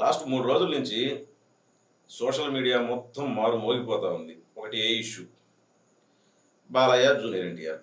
Last మూడు రోజుల నుంచి సోషల్ మీడియా మొత్తం మారు మోగిపోతూ ఉంది. ఒకటి ఏ ఇష్యూ? బాలయ్య జూనియర్ ఎన్టీఆర్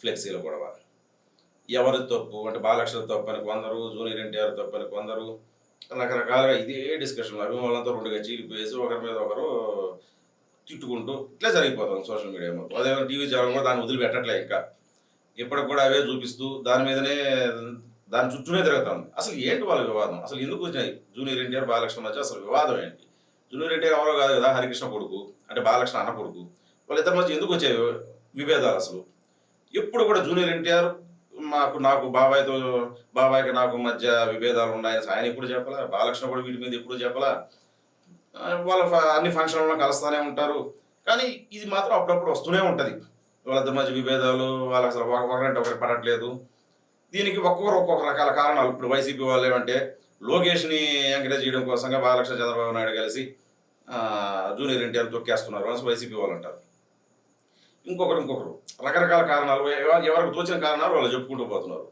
ఫ్లెక్సీల గొడవ. ఎవరి తప్పు? అంటే బాలకృష్ణ తప్పు అని కొందరు జూనియర్ ఎన్టీఆర్ తప్పు అని కొందరు. రకరకాలుగా ఇదే డిస్కషన్ అభిమానులతో రెండుగా చీలిపోయేసి ఒకరి మీద ఒకరు తిట్టుకుంటూ ఇట్లా జరిగిపోతాం సోషల్ మీడియా మొత్తం. అదే టీవీ ఛానల్ కూడా దాన్ని వదిలిపెట్టట్లే ఇంకా. ఇప్పటికి కూడా అవే చూపిస్తూ దాని మీదనే దాని చుట్టూనే తిరుగుతాం అసలు ఏంటి వాళ్ళ వివాదం? అసలు ఎందుకు వచ్చినాయి? జూనియర్ ఎన్టీఆర్ బాలకృష్ణ మధ్య అసలు వివాదం ఏంటి? జూనియర్ ఎన్టీఆర్ ఎవరో కాదు కదా హరికృష్ణ కొడుకు అంటే బాలకృష్ణ అన్న కొడుకు. వాళ్ళిద్దరి మధ్య ఎందుకు వచ్చాయి విభేదాలు అసలు? ఎప్పుడు కూడా జూనియర్ ఎన్టీఆర్ మాకు నాకు బాబాయ్తో బాబాయ్కి నాకు మధ్య విభేదాలు ఉన్నాయని ఆయన ఎప్పుడు చెప్పలా? బాలకృష్ణ కూడా వీటి మీద ఎప్పుడు చెప్పలా? వాళ్ళ ఫ- అన్ని ఫంక్షన్లలో కలుస్తూనే ఉంటారు. కానీ ఇది మాత్రం అప్పుడప్పుడు వస్తూనే ఉంటుంది. వాళ్ళిద్దరి మధ్య విభేదాలు వాళ్ళకి అసలు ఒక- ఒకరంటే ఒకరికి పడట్లేదు. దీనికి ఒక్కొక్కరు ఒక్కొక్క రకాల కారణాలు. ఇప్పుడు వైసీపీ వాళ్ళు ఏమంటే లోకేష్ని ఎంకరేజ్ చేయడం కోసంగా బాలకృష్ణ చంద్రబాబు నాయుడు కలిసి జూనియర్ ఎన్టీఆర్ తొక్కేస్తున్నారు అని వైసీపీ వాళ్ళు అంటారు. ఇంకొకరు ఇంకొకరు. రకరకాల కారణాలు ఎవరికి తోచిన కారణాలు వాళ్ళు చెప్పుకుంటూ పోతున్నారు.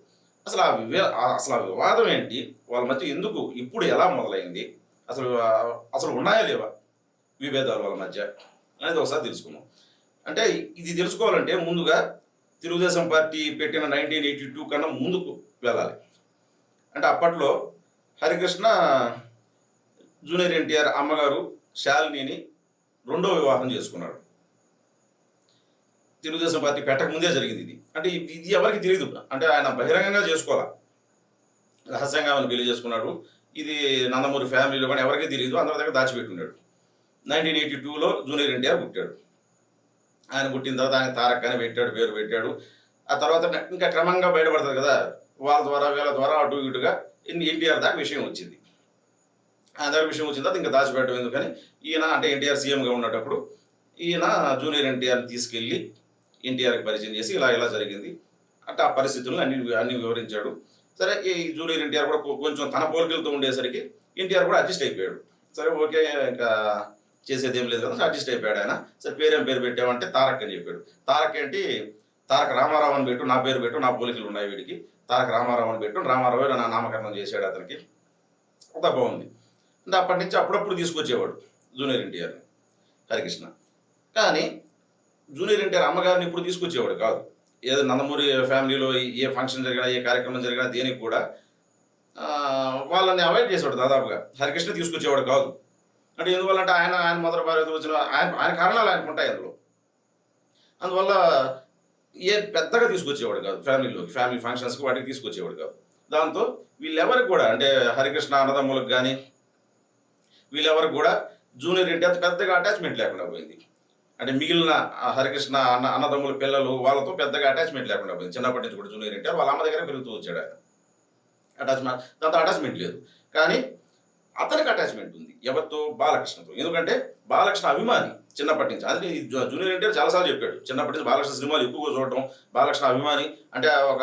అసలు ఆ వివే అసలు ఆ వివాదం ఏంటి? వాళ్ళ మధ్య ఎందుకు ఇప్పుడు ఎలా మొదలైంది? అసలు అసలు ఉన్నాయా లేవా విభేదాలు వాళ్ళ మధ్య? అనేది ఒకసారి తెలుసుకుందాం. అంటే ఇది తెలుసుకోవాలంటే ముందుగా తెలుగుదేశం పార్టీ పెట్టిన నైన్టీన్ ఎయిటీ టూ కన్నా ముందుకు వెళ్ళాలి. అంటే అప్పట్లో హరికృష్ణ జూనియర్ ఎన్టీఆర్ అమ్మగారు శాలినిని రెండో వివాహం చేసుకున్నాడు. తెలుగుదేశం పార్టీ పెట్టక ముందే జరిగింది ఇది. అంటే ఇది ఇది ఎవరికి తెలియదు అంటే ఆయన బహిరంగంగా చేసుకోవాలా? రహస్యంగా ఆమెను పెళ్ళి చేసుకున్నాడు. ఇది నందమూరి ఫ్యామిలీలో కానీ ఎవరికీ తెలియదు అందరి దగ్గర దాచిపెట్టున్నాడు నైన్టీన్ ఎయిటీ టూలో జూనియర్ ఎన్టీఆర్ పుట్టాడు. ఆయన పుట్టిన తర్వాత ఆయన తారక్ అని పెట్టాడు పేరు పెట్టాడు. ఆ తర్వాత ఇంకా క్రమంగా బయటపడుతుంది కదా వాళ్ళ ద్వారా వీళ్ళ ద్వారా అటు ఇటుగా ఎన్టీఆర్ దాకా విషయం వచ్చింది. ఆ దగ్గర విషయం వచ్చిన తర్వాత ఇంకా దాచిపెట్టడం ఎందుకని ఈయన అంటే ఎన్టీఆర్ సీఎంగా ఉన్నప్పుడు ఈయన జూనియర్ ఎన్టీఆర్ని తీసుకెళ్ళి ఎన్టీఆర్కి పరిచయం చేసి ఇలా ఇలా జరిగింది. అంటే ఆ పరిస్థితులను అన్ని అన్ని వివరించాడు. సరే ఈ జూనియర్ ఎన్టీఆర్ కూడా కొంచెం తన పోలికలతో ఉండేసరికి ఎన్టీఆర్ కూడా అడ్జస్ట్ అయిపోయాడు. సరే ఓకే ఇంకా చేసేది ఏం లేదు కదా ఆర్టిస్ట్ అయిపోయాడు ఆయన. సరే పేరేం పేరు పెట్టామంటే తారక్ అని చెప్పాడు. తారక్ ఏంటి? తారక రామారావు అని పెట్టు నా పేరు పెట్టు నా పోలికలు ఉన్నాయి వీడికి. తారక రామారావు అని పెట్టు రామారావు నా నామకరణం చేశాడు అతనికి. అంతా బాగుంది. అంటే అప్పటి నుంచి అప్పుడప్పుడు తీసుకొచ్చేవాడు జూనియర్ ఎన్టీఆర్ని హరికృష్ణ. కానీ జూనియర్ ఎన్టీఆర్ అమ్మగారిని ఇప్పుడు తీసుకొచ్చేవాడు కాదు. ఏదో నందమూరి ఫ్యామిలీలో ఏ ఫంక్షన్ జరిగినా ఏ కార్యక్రమం జరిగినా దేనికి కూడా వాళ్ళని అవాయిడ్ చేసేవాడు దాదాపుగా. హరికృష్ణ తీసుకొచ్చేవాడు కాదు. అంటే ఎందువల్లంటే ఆయన ఆయన మొదటి భార్యతో వచ్చిన ఆయన ఆయన కారణాలు ఆయనకు ఉంటాయి అందులో. అందువల్ల ఏ పెద్దగా తీసుకొచ్చేవాడు కాదు ఫ్యామిలీలోకి ఫ్యామిలీ ఫంక్షన్స్కి వాటికి తీసుకొచ్చేవాడు కాదు. దాంతో వీళ్ళెవరికి కూడా అంటే హరికృష్ణ అన్నదమ్ములకు కానీ వీళ్ళెవరికి కూడా జూనియర్ ఎన్టీఆర్ పెద్దగా అటాచ్మెంట్ లేకుండా పోయింది. అంటే మిగిలిన హరికృష్ణ అన్న అన్నదమ్ముల పిల్లలు వాళ్ళతో పెద్దగా అటాచ్మెంట్ లేకుండా పోయింది. చిన్నప్పటి నుంచి కూడా జూనియర్ ఎన్టీఆర్ వాళ్ళ అమ్మ దగ్గర పెరుగుతూ వచ్చాడు ఆయన. అటాచ్మెంట్ దాంతో అటాచ్మెంట్ లేదు. కానీ అతనికి అటాచ్మెంట్ ఉంది. ఎవరితో? బాలకృష్ణతో. ఎందుకంటే బాలకృష్ణ అభిమాని చిన్నప్పటి నుంచి. అది జూ- జూనియర్ ఎన్టీఆర్ చాలాసార్లు చెప్పాడు. చిన్నప్పటి నుంచి బాలకృష్ణ సినిమాలు ఎక్కువగా చూడటం బాలకృష్ణ అభిమాని అంటే ఒక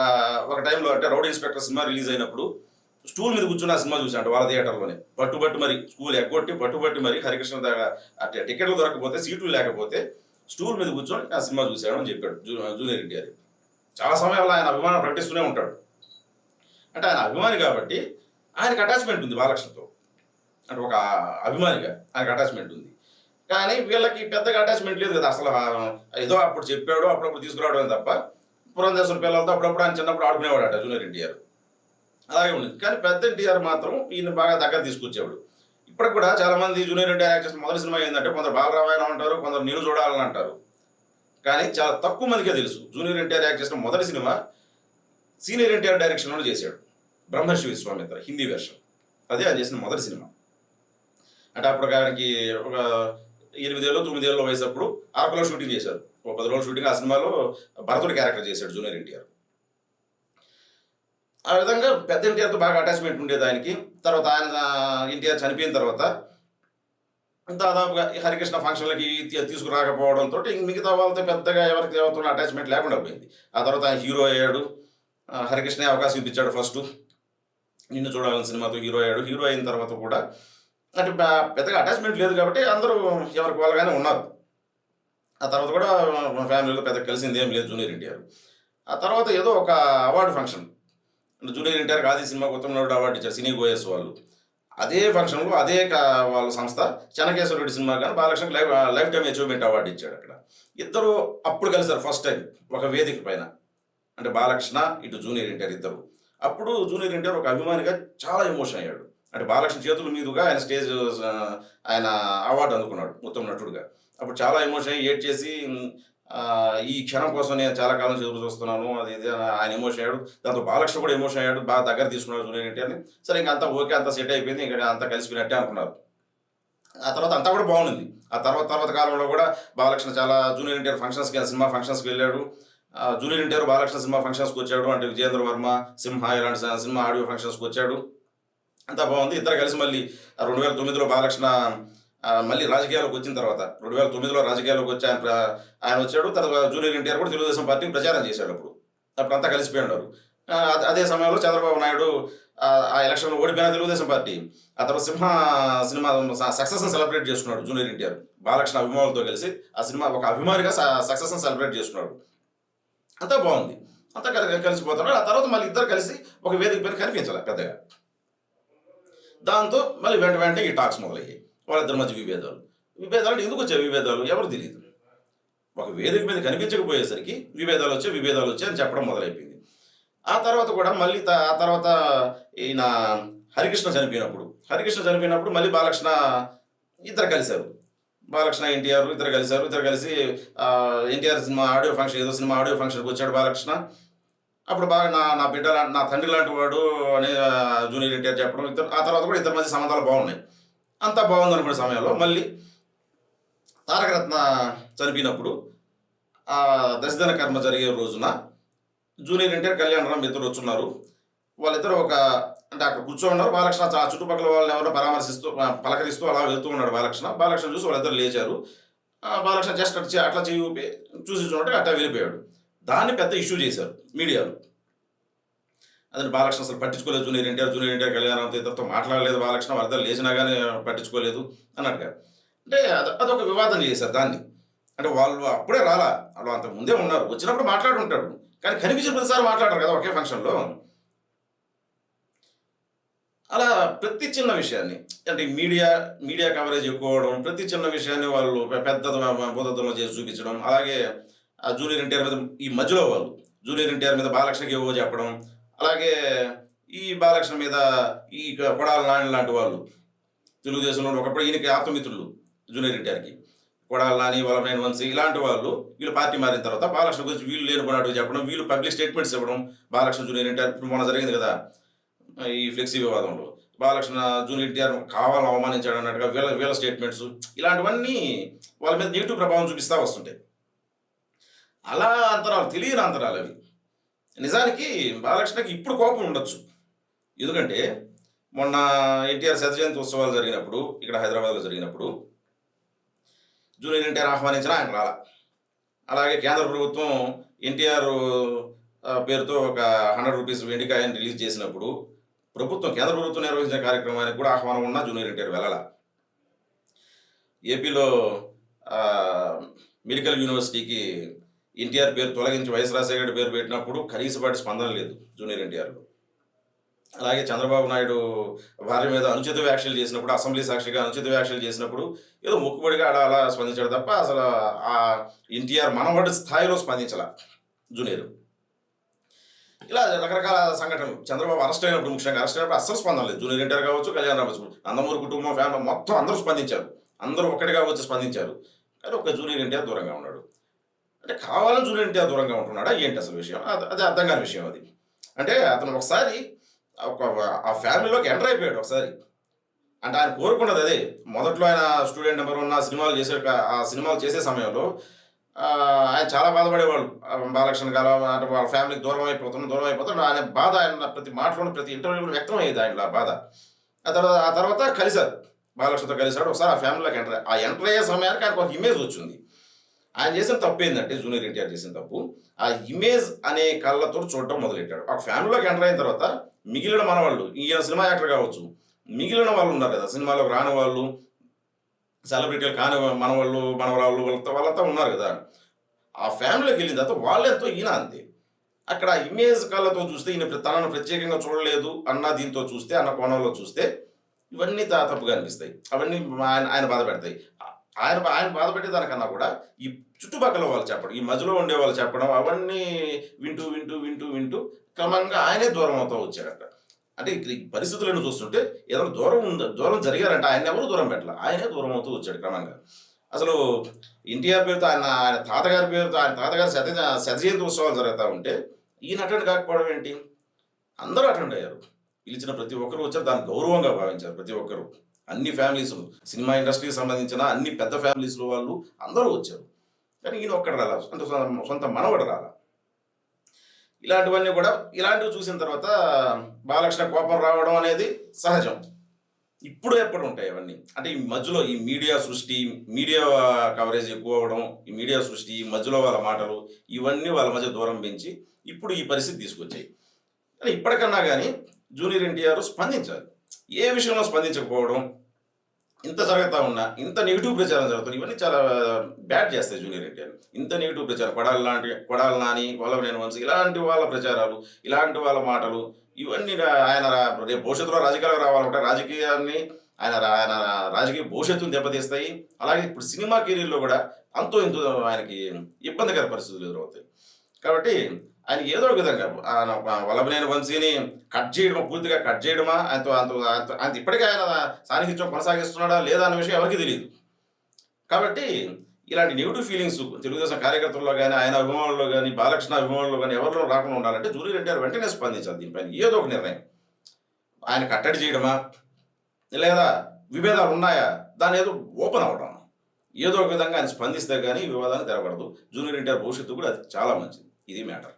ఒక టైంలో అంటే రౌడ్ ఇన్స్పెక్టర్ సినిమా రిలీజ్ అయినప్పుడు స్టూల్ మీద కూర్చుని ఆ సినిమా చూసాడు వాళ్ళ థియేటర్లోనే. పట్టుబట్టి మరి స్కూల్ ఎగ్గొట్టి పట్టుబట్టి మరి హరికృష్ణ దగ్గర అంటే టికెట్లు దొరకకపోతే సీట్లు లేకపోతే స్టూల్ మీద కూర్చొని ఆ సినిమా చూశాడు అని చెప్పాడు జూ- జూనియర్ ఎన్టీఆర్. చాలా సమయాల్లో ఆయన అభిమానం ప్రకటిస్తూనే ఉంటాడు. అంటే ఆయన అభిమాని కాబట్టి ఆయనకు అటాచ్మెంట్ ఉంది బాలకృష్ణతో. అంటే ఒక అభిమానిగా ఆయనకు అటాచ్మెంట్ ఉంది. కానీ వీళ్ళకి పెద్దగా అటాచ్మెంట్ లేదు కదా అసలు ఏదో అప్పుడు చెప్పాడు అప్పుడప్పుడు తీసుకురావడం తప్ప పురంధేశ్వర పిల్లలతో అప్పుడప్పుడు ఆయన చిన్నప్పుడు ఆడుకునేవాడు అట జూనియర్ ఎన్టీఆర్. అలాగే ఉంది కానీ పెద్ద ఎన్టీఆర్ మాత్రం ఈయన బాగా దగ్గర తీసుకొచ్చేవాడు. ఇప్పటికి కూడా చాలామంది జూనియర్ ఎన్టీఆర్ యాక్టర్స్ మొదటి సినిమా ఏంటంటే కొందరు బాలరామాయణ అంటారు కొందరు నేను చూడాలని అంటారు. కానీ చాలా తక్కువ మందికే తెలుసు. జూనియర్ ఎన్టీఆర్ యాక్ట్ చేసిన మొదటి సినిమా సీనియర్ ఎన్టీఆర్ డైరెక్షన్లో చేశాడు. బ్రహ్మర్షి విశ్వామిత్ర హిందీ వెర్షన్ అదే ఆయన చేసిన మొదటి సినిమా. అంటే అప్పుడు ఆయనకి ఒక ఎనిమిదేళ్ళు తొమ్మిదేళ్ళ వయసు అప్పుడు ఆర్కలో షూటింగ్ చేశారు. ఒక పది రోజులు షూటింగ్ ఆ సినిమాలో భరతుడు క్యారెక్టర్ చేశాడు జూనియర్ ఎన్టీఆర్. ఆ విధంగా పెద్ద ఎన్టీఆర్తో బాగా అటాచ్మెంట్ ఉండేది ఆయనకి. తర్వాత ఆయన ఎన్టీఆర్ చనిపోయిన తర్వాత దాదాపుగా ఈ హరికృష్ణ ఫంక్షన్లకి తీసుకురాకపోవడంతో ఇంక మిగతా వాళ్ళతో పెద్దగా ఎవరికి ఎవరితో అటాచ్మెంట్ లేకుండా పోయింది. ఆ తర్వాత ఆయన హీరో అయ్యాడు. హరికృష్ణ అవకాశం ఇప్పించాడు ఫస్ట్ నిన్ను చూడాలని సినిమాతో హీరో అయ్యాడు. హీరో అయిన తర్వాత కూడా అంటే పెద్దగా అటాచ్మెంట్ లేదు కాబట్టి అందరూ ఎవరికి వాళ్ళగానే ఉన్నారు. ఆ తర్వాత కూడా మా ఫ్యామిలీలో పెద్ద కలిసింది ఏం లేదు జూనియర్ ఎన్టీఆర్. ఆ తర్వాత ఏదో ఒక అవార్డు ఫంక్షన్. అంటే జూనియర్ ఎన్టీఆర్ ఆది సినిమా కొత్త అవార్డు ఇచ్చారు సినీ గోయస్ వాళ్ళు. అదే ఫంక్షన్లో అదే వాళ్ళ సంస్థ చెన్నకేశ్వర రెడ్డి సినిమా కానీ బాలకృష్ణకి life life time achievement award ఇచ్చాడు అక్కడ. ఇద్దరు అప్పుడు కలిసారు ఫస్ట్ టైం ఒక వేదిక పైన. అంటే బాలకృష్ణ ఇటు జూనియర్ ఎన్టీఆర్ ఇద్దరు. అప్పుడు జూనియర్ ఎన్టీఆర్ ఒక అభిమానిగా చాలా ఎమోషన్ అయ్యాడు. అంటే బాలకృష్ణ చేతుల మీదుగా ఆయన స్టేజ్ ఆయన అవార్డు అందుకున్నాడు ఉత్తమ నటుడుగా. అప్పుడు చాలా ఎమోషన్ అయ్యి ఏడ్ చేసి ఈ క్షణం కోసం నేను చాలా కాలం చదువు చూస్తున్నాను అది ఆయన ఎమోషన్ అయ్యాడు. దాంతో బాలకృష్ణ కూడా ఎమోషన్ అయ్యాడు బాగా దగ్గర తీసుకున్నాడు జూనియర్ అని సరే ఇంకా అంతా ఓకే అంతా సెట్ అయిపోయింది ఇంకా అంతా కలిసిపోయినట్టే అనుకున్నారు. ఆ తర్వాత అంతా కూడా బాగుంది ఆ తర్వాత తర్వాత కాలంలో కూడా బాలకృష్ణ చాలా జూనియర్ ఎన్టీఆర్ ఫంక్షన్స్కి సినిమా ఫంక్షన్స్కి వెళ్ళాడు. ఆ, జూనియర్ ఎన్టీఆర్ బాలకృష్ణ సినిమా ఫంక్షన్స్కి వచ్చాడు అంటే విజేంద్ర వర్మ సింహ ఇలాంటి సినిమా ఆడియో ఫంక్షన్స్కి వచ్చాడు. అంతా బాగుంది. ఇద్దరు కలిసి మళ్ళీ రెండు వేల తొమ్మిదిలో బాలకృష్ణ మళ్ళీ రాజకీయాలకు వచ్చిన తర్వాత రెండు వేల తొమ్మిదిలో రాజకీయాలకు వచ్చి ఆయన ఆయన వచ్చాడు. తర్వాత జూనియర్ ఎన్టీఆర్ కూడా తెలుగుదేశం పార్టీని ప్రచారం చేశాడు అప్పుడు. అప్పుడు అంతా కలిసిపోయి ఉన్నారు. అదే- సమయంలో చంద్రబాబు నాయుడు ఆ, ఎలక్షన్లో ఓడిపోయిన తెలుగుదేశం పార్టీ. ఆ తర్వాత సింహ సినిమా సక్సెస్ని సెలబ్రేట్ చేస్తున్నాడు జూనియర్ ఎన్టీఆర్. బాలకృష్ణ అభిమానులతో కలిసి ఆ సినిమా ఒక అభిమానిగా సక్సెస్ని సెలబ్రేట్ చేస్తున్నాడు అంతా బాగుంది. అంతా కలిసిపోతున్నాడు ఆ తర్వాత మళ్ళీ ఇద్దరు కలిసి ఒక వేదిక పైన కనిపించాలి పెద్దగా. దాంతో మళ్ళీ వెంట వెంటనే ఈ టాక్స్ మొదలయ్యాయి. వాళ్ళిద్దరి మధ్య విభేదాలు. విభేదాలు ఎందుకు వచ్చాయి? విభేదాలు ఎవరు తెలియదు. ఒక వేదిక మీద కనిపించకపోయేసరికి విభేదాలు వచ్చాయి విభేదాలు వచ్చాయి అని చెప్పడం మొదలైపోయింది. ఆ తర్వాత కూడా మళ్ళీ ఆ తర్వాత ఈయన హరికృష్ణ చనిపోయినప్పుడు హరికృష్ణ చనిపోయినప్పుడు మళ్ళీ బాలకృష్ణ ఇద్దరు కలిశారు. బాలకృష్ణ ఎన్టీఆర్ ఇద్దరు కలిశారు. ఇద్దరు కలిసి ఎన్టీఆర్ సినిమా ఆడియో ఫంక్షన్ ఏదో సినిమా ఆడియో ఫంక్షన్కి వచ్చాడు బాలకృష్ణ. అప్పుడు బాగా నా నా బిడ్డ లాంటి నా తండ్రి లాంటి వాడు అని జూనియర్ ఎన్టీఆర్ చెప్పడం ఇద్దరు ఆ తర్వాత కూడా ఇద్దరు మధ్య సంబంధాలు బాగున్నాయి. అంతా బాగుంది అనుకునే సమయంలో మళ్ళీ తారకరత్న చనిపోయినప్పుడు ఆ దశదన కర్మ జరిగే రోజున జూనియర్ ఎన్టీఆర్ కళ్యాణరామ్ ఇద్దరు వచ్చున్నారు. వాళ్ళిద్దరు ఒక అంటే అక్కడ కూర్చో ఉన్నారు బాలకృష్ణ ఆ చుట్టుపక్కల వాళ్ళని ఎవరో పరామర్శిస్తూ పలకరిస్తూ అలా వెళ్తూ ఉన్నాడు బాలకృష్ణ. బాలకృష్ణ చూసి వాళ్ళిద్దరు లేచారు. బాలకృష్ణ జస్ట్ అట్లా చేయి చూసి చూడంటే అట్లా వెళ్ళిపోయాడు. దాన్ని పెద్ద ఇష్యూ చేశారు మీడియాలో. అదే బాలకృష్ణ అసలు పట్టించుకోలేదు జూనియర్ ఎన్టీఆర్ జూనియర్ ఎన్టీఆర్ కళ్యాణం ఇద్దరితో మాట్లాడలేదు బాలకృష్ణ వరదలు లేచినా కానీ పట్టించుకోలేదు అన్నట్టుగా అంటే అది అదొక వివాదం చేశారు దాన్ని. అంటే వాళ్ళు అప్పుడే రాలా వాళ్ళు అంత ముందే ఉన్నారు వచ్చినప్పుడు మాట్లాడుంటాడు కానీ కనిపించిన ప్రతిసారి మాట్లాడరు కదా ఒకే ఫంక్షన్లో. అలా ప్రతి చిన్న విషయాన్ని అంటే మీడియా మీడియా కవరేజ్ ఎక్కువ ప్రతి చిన్న విషయాన్ని వాళ్ళు పెద్ద బోధత్వంలో చేసి చూపించడం అలాగే జూనియర్ ఎన్టీఆర్ మీద ఈ మధ్యలో వాళ్ళు జూనియర్ ఎన్టీఆర్ మీద బాలకృష్ణకి ఏవో చెప్పడం అలాగే ఈ బాలకృష్ణ మీద ఈ కొడాల నాని లాంటి వాళ్ళు తెలుగుదేశంలో ఒకప్పుడు ఈయనకి ఆత్మమిత్రులు జూనియర్ ఎన్టీఆర్కి. కొడాల నాని వల్లభనేని వంశీ ఇలాంటి వాళ్ళు వీళ్ళు పార్టీ మారిన తర్వాత బాలకృష్ణ గురించి వీళ్ళు లేనుకున్నట్టు చెప్పడం వీళ్ళు పబ్లిక్ స్టేట్మెంట్స్ ఇవ్వడం బాలకృష్ణ జూనియర్ ఎన్టీఆర్ ఇప్పుడు మొన్న జరిగింది కదా ఈ ఫ్లెక్సీ వివాదంలో. బాలకృష్ణ జూనియర్ ఎన్టీఆర్ కావాలని అవమానించాడు అన్నట్టుగా వీళ్ళ వీళ్ళ స్టేట్మెంట్స్ ఇలాంటివన్నీ వాళ్ళ మీద నెగిటివ్ ప్రభావం చూపిస్తూ వస్తుంటాయి. అలా అంతరాలు తెలియని అంతరాలు అవి. నిజానికి బాలకృష్ణకి ఇప్పుడు కోపం ఉండొచ్చు. ఎందుకంటే మొన్న ఎన్టీఆర్ శత జయంతి ఉత్సవాలు జరిగినప్పుడు ఇక్కడ హైదరాబాద్లో జరిగినప్పుడు జూనియర్ ఎన్టీఆర్ ఆహ్వానించిన ఆయన రాలా. అలాగే కేంద్ర ప్రభుత్వం ఎన్టీఆర్ పేరుతో ఒక హండ్రెడ్ రూపీస్ వెండికాయని రిలీజ్ చేసినప్పుడు ప్రభుత్వం కేంద్ర ప్రభుత్వం నిర్వహించిన కార్యక్రమానికి కూడా ఆహ్వానం ఉన్నా జూనియర్ ఎన్టీఆర్ వెళ్ళాల. ఏపీలో మెడికల్ యూనివర్సిటీకి ఎన్టీఆర్ పేరు తొలగించి వైఎస్ రాజశేఖర పేరు పెట్టినప్పుడు కనీసపాటి స్పందన లేదు జూనియర్ ఎన్టీఆర్లో అలాగే చంద్రబాబు నాయుడు భార్య మీద అనుచిత వ్యాఖ్యలు చేసినప్పుడు అసెంబ్లీ సాక్షిగా అనుచిత వ్యాఖ్యలు చేసినప్పుడు ఏదో మొక్కుబడిగా అలా అలా స్పందించాడు తప్ప అసలు ఆ ఎన్టీఆర్ మనవడి స్థాయిలో స్పందించాల జూనియర్. ఇలా రకరకాల సంఘటనలు. చంద్రబాబు అరెస్ట్ అయినప్పుడు ముఖ్యంగా అరెస్ట్ అయినప్పుడు అస్సలు స్పందన లేదు. జూనియర్ ఎన్టీఆర్ కావచ్చు కళ్యాణ్ రావచ్చు నందమూరి కుటుంబం ఫ్యామిలీ మొత్తం అందరూ స్పందించారు. అందరూ ఒక్కటిగా వచ్చి స్పందించారు. కానీ ఒక జూనియర్ ఎన్టీఆర్ దూరంగా ఉన్నాడు. అంటే కావాలని చూడండి ఆ దూరంగా ఉంటున్నాడా ఏంటి అసలు విషయం? అది అర్థం కాని విషయం అది. అంటే అతను ఒకసారి ఒక ఆ ఫ్యామిలీలోకి ఎంటర్ అయిపోయాడు ఒకసారి. అంటే ఆయన కోరుకున్నది అదే. మొదట్లో ఆయన స్టూడెంట్ నెంబర్ ఉన్న సినిమాలు చేసే ఆ సినిమాలు చేసే సమయంలో ఆయన చాలా బాధపడేవాళ్ళు బాలకృష్ణ గారు అంటే వాళ్ళ ఫ్యామిలీకి దూరం అయిపోతున్న దూరం అయిపోతాడు ఆయన బాధ ఆయన ప్రతి మాటలోనూ ప్రతి ఇంటర్వ్యూలో వ్యక్తం అయ్యేది ఆయన బాధ. ఆ తర్వాత ఆ తర్వాత కలిశారు. బాలకృష్ణతో కలిశాడు. ఒకసారి ఆ ఫ్యామిలీలోకి ఎంటర్ ఆ ఎంటర్ అయ్యే సమయానికి ఆయనకు ఒక ఇమేజ్ వచ్చింది. ఆయన చేసిన తప్పు ఏంటంటే జూనియర్ ఎన్టీఆర్ చేసిన తప్పు. ఆ ఇమేజ్ అనే కళ్ళతో చూడటం మొదలెట్టాడు. ఆ ఫ్యామిలీలోకి ఎంటర్ అయిన తర్వాత మిగిలిన మనవాళ్ళు ఈయన సినిమా యాక్టర్ కావచ్చు మిగిలిన వాళ్ళు ఉన్నారు కదా సినిమాలోకి రాని వాళ్ళు సెలబ్రిటీలు కాని మనవాళ్ళు మనవరాళ్ళు వాళ్ళతో వాళ్ళంతా ఉన్నారు కదా. ఆ ఫ్యామిలీకి వెళ్ళిన తర్వాత వాళ్ళెంతో ఈయన అంతే. అక్కడ ఇమేజ్ కళ్ళతో చూస్తే ఈయన ప్ర- తనను ప్రత్యేకంగా చూడలేదు అన్న దీంతో చూస్తే అన్న కోణంలో చూస్తే ఇవన్నీ తా- తప్పుగా అనిపిస్తాయి. అవన్నీ ఆయన ఆయన బాధ పెడతాయి. ఆయన ఆయన బాధ పెట్టేదానికన్నా కూడా ఈ చుట్టుపక్కల వాళ్ళు చెప్పడం ఈ మధ్యలో ఉండే వాళ్ళు చెప్పడం అవన్నీ వింటూ వింటూ వింటూ వింటూ క్రమంగా ఆయనే దూరం అవుతూ వచ్చాడట అంటే పరిస్థితులను చూస్తుంటే ఏదైనా దూరం ఉంద దూరం జరిగారంటే. ఆయన ఎవరు దూరం పెట్టాల? ఆయనే దూరం అవుతూ వచ్చాడు క్రమంగా. అసలు ఎన్టీఆర్ పేరుతో ఆయన ఆయన తాతగారి పేరుతో ఆయన తాతగారి శత శతజయంతి ఉత్సవాలు జరుగుతూ ఉంటే ఈయన అటెండ్ కాకపోవడం ఏంటి? అందరూ అటెండ్ అయ్యారు. పిలిచిన ప్రతి ఒక్కరు వచ్చారు. దాన్ని గౌరవంగా భావించారు ప్రతి ఒక్కరు. అన్ని ఫ్యామిలీస్ సినిమా ఇండస్ట్రీకి సంబంధించిన అన్ని పెద్ద ఫ్యామిలీస్లో వాళ్ళు అందరూ వచ్చారు. కానీ ఈయన ఒక్కడ రాలా? అంటే సొంత- సొంత మనవడు రాలా? ఇలాంటివన్నీ కూడా ఇలాంటివి చూసిన తర్వాత బాలకృష్ణ కోపం రావడం అనేది సహజం. ఇప్పుడు ఎప్పుడు ఉంటాయి అవన్నీ అంటే ఈ మధ్యలో ఈ మీడియా సృష్టి మీడియా కవరేజ్ ఎక్కువ అవ్వడం ఈ మీడియా సృష్టి ఈ మధ్యలో వాళ్ళ మాటలు ఇవన్నీ వాళ్ళ మధ్య దూరం పెంచి ఇప్పుడు ఈ పరిస్థితి తీసుకొచ్చాయి. కానీ ఇప్పటికన్నా కానీ జూనియర్ ఎన్టీఆర్ స్పందించాలి. ఏ విషయంలో స్పందించకపోవడం ఇంత జరుగుతూ ఉన్నా ఇంత నెగిటివ్ ప్రచారం జరుగుతుంది ఇవన్నీ చాలా బ్యాడ్ చేస్తాయి జూనియర్ ఎన్టీఆర్. ఇంత నెగిటివ్ ప్రచారం కొడాలి లాంటి కొడాలి నాని కొలవనేని వంశీ ఇలాంటి వాళ్ళ ప్రచారాలు ఇలాంటి వాళ్ళ మాటలు ఇవన్నీ ఆయన రేపు భవిష్యత్తులో రాజకీయాలకు రావాలంటే రాజకీయాన్ని ఆయన ఆయన రాజకీయ భవిష్యత్తును దెబ్బతీస్తాయి. అలాగే ఇప్పుడు సినిమా కెరీర్లో కూడా అంతో ఇంతో ఆయనకి ఇబ్బందికర పరిస్థితులు ఎదురవుతాయి. కాబట్టి ఆయన ఏదో ఒక విధంగా. ఆయన వల్లభనేని వంశీని కట్ చేయడమా? పూర్తిగా కట్ చేయడమా? ఆయనతో అంత అంత- ఆయన ఇప్పటికీ ఆయన సాన్నిహిత్యం కొనసాగిస్తున్నాడా లేదా అన్న విషయం ఎవరికి తెలియదు కాబట్టి ఇలాంటి నెగిటివ్ ఫీలింగ్స్ తెలుగుదేశం కార్యకర్తల్లో కానీ ఆయన అభిమానుల్లో కానీ బాలకృష్ణ అభిమానుల్లో కానీ ఎవరిలో రాకుండా ఉండాలంటే జూనియర్ ఎన్టీఆర్ వెంటనే స్పందించాలి దీనిపైన. ఏదో ఒక నిర్ణయం. ఆయన కట్టడి చేయడమా? లేదా విభేదాలు ఉన్నాయా? దాని ఏదో ఓపెన్ అవ్వడం. ఏదో ఒక విధంగా ఆయన స్పందిస్తే కానీ వివాదాన్ని తెరపడదు జూనియర్ ఎన్టీఆర్ భవిష్యత్తు కూడా అది చాలా మంచిది. ఇది మ్యాటర్.